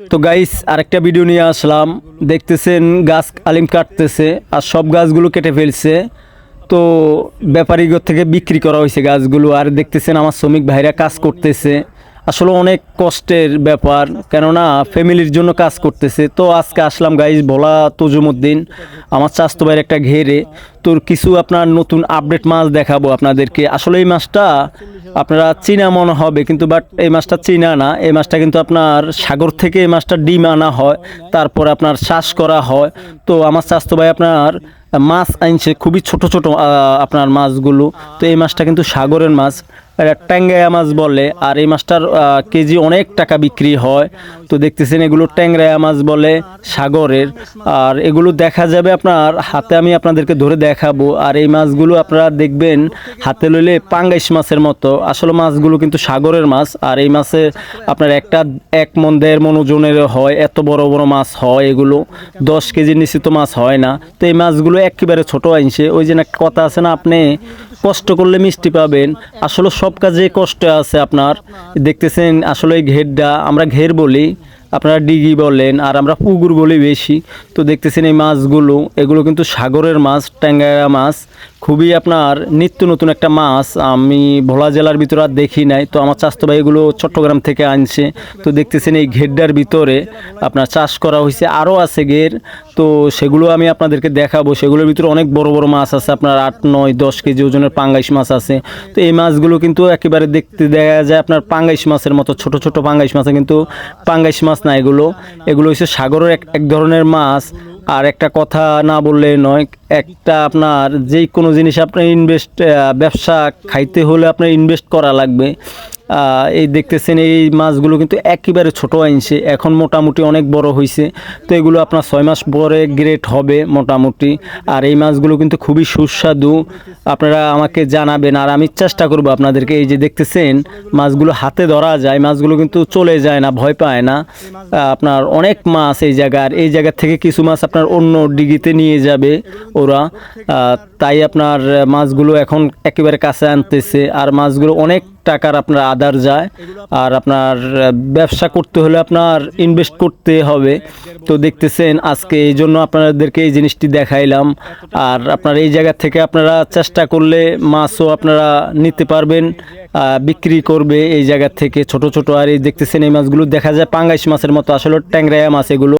তো গাইস আরেকটা ভিডিও নিয়ে আসলাম। দেখতেছেন গাছ আলিম কাটতেছে আর সব গাছগুলো কেটে ফেলছে। তো ব্যাপারীগর থেকে বিক্রি করা হয়েছে গাছগুলো। আর দেখতেছেন আমার শ্রমিক ভাইরা কাজ করতেছে। আসলে অনেক কষ্টের ব্যাপার, কেননা ফ্যামিলির জন্য কাজ করতেছে। তো আজকে আসলাম গাইজ ভোলা তজুমুদ্দিন, আমার চাস্তো ভাইয়ের একটা ঘেরে। তোর কিছু আপনার নতুন আপডেট মাছ দেখাবো আপনাদেরকে। আসলে এই মাছটা আপনারা চীনা মনে হবে, কিন্তু বাট এই মাছটা চীনা না। এই মাছটা কিন্তু আপনার সাগর থেকে এই মাছটা ডিম আনা হয়, তারপর আপনার চাষ করা হয়। তো আমার স্বাস্থ্য ভাই আপনার মাছ আনছে, খুবই ছোট ছোট আপনার মাছগুলো। তো এই মাছটা কিন্তু সাগরের মাছ। ট্যাংরায়া মাছ বলে, আর এই মাছটার কেজি অনেক টাকা বিক্রি হয়। তো দেখতেছেন এগুলো ট্যাংরায়া মাছ বলে, সাগরের। আর এগুলো দেখা যাবে আপনার, হাতে আমি আপনাদেরকে ধরে দেখাবো। আর এই মাছগুলো আপনারা দেখবেন, হাতে লইলে পাঙ্গাইশ মাছের মতো। আসলে মাছগুলো কিন্তু সাগরের মাছ, আর এই মাছে আপনার একটা, এক মন, দেড় মন ওজনের হয়, এত বড় বড় মাছ হয় এগুলো। দশ কেজির নিচে তো মাছ হয় না। তো এই মাছগুলো একেবারে ছোট আইনছে ওই যে একটা কথা আছে না, আপনি কষ্ট করলে মিষ্টি পাবেন। আসলে সব কাজে কষ্ট আছে আপনার। দেখতেছেন আসলে ঘেরটা আমরা ঘের বলি, আপনারা ডিগি বলেন, আর আমরা পুকুর বলি বেশি। তো দেখতেছেন এই মাছগুলো, এগুলো কিন্তু সাগরের মাছ ট্যাঙ্গারা মাছ, খুবই আপনার নিত্য নতুন একটা মাছ। আমি ভোলা জেলার ভিতরে আর দেখি নাই, তো আমার ভাই এগুলো চট্টগ্রাম থেকে আনছে। তো দেখতেছেন এই ঘেরডার ভিতরে আপনার চাষ করা হয়েছে, আরও আছে ঘের। তো সেগুলো আমি আপনাদেরকে দেখাবো। সেগুলোর ভিতরে অনেক বড় বড় মাছ আছে, আপনার আট, নয়, দশ কেজি ওজনের পাঙ্গাইশ মাছ আছে। তো এই মাছগুলো কিন্তু একেবারে দেখতে দেখা যায় আপনার পাঙ্গাইশ মাছের মতো, ছোট ছোট পাঙ্গাইশ মাছে কিন্তু পাঙ্গাইশ মাছ না এগুলো। এগুলো হচ্ছে সাগরের এক এক ধরনের মাছ। আর একটা কথা না বললে নয়, একটা আপনার যেই কোনো জিনিস আপনার ইনভেস্ট ব্যবসা খাইতে হলে আপনার ইনভেস্ট করা লাগবে। এই দেখতেছেন এই মাছগুলো কিন্তু একেবারে ছোট আইনছে এখন মোটামুটি অনেক বড় হয়েছে তো এগুলো আপনার ছয় মাস পরে গ্রেট হবে মোটামুটি। আর এই মাছগুলো কিন্তু খুবই সুস্বাদু। আপনারা আমাকে জানাবেন, আর আমি চেষ্টা করব আপনাদেরকে। এই যে দেখতেছেন, মাছগুলো হাতে ধরা যায়, মাছগুলো কিন্তু চলে যায় না, ভয় পায় না। আপনার অনেক মাছ এই জায়গার এই জায়গা থেকে কিছু মাছ আপনার অন্য ডিগিতে নিয়ে যাবে ওরা। তাই আপনার মাছগুলো এখন একেবারে কাছে আনতেছে, আর মাছগুলো অনেক টাকার আপনার আদার যায় আর আপনার ব্যবসা করতে হলে আপনার ইনভেস্ট করতে হবে। তো দেখতেছেন আজকে এই জন্য আপনাদেরকে এই জিনিসটি দেখাইলাম। আর আপনার এই জায়গা থেকে আপনারা চেষ্টা করলে মাছও আপনারা নিতে পারবেন বিক্রি করবে এই জায়গা থেকে ছোট ছোট। আর এই দেখতেছেন এই মাছগুলো দেখা যায় পাঙ্গাইশ মাছের মতো, আসলে ট্যাংরায়া মাছ এগুলো।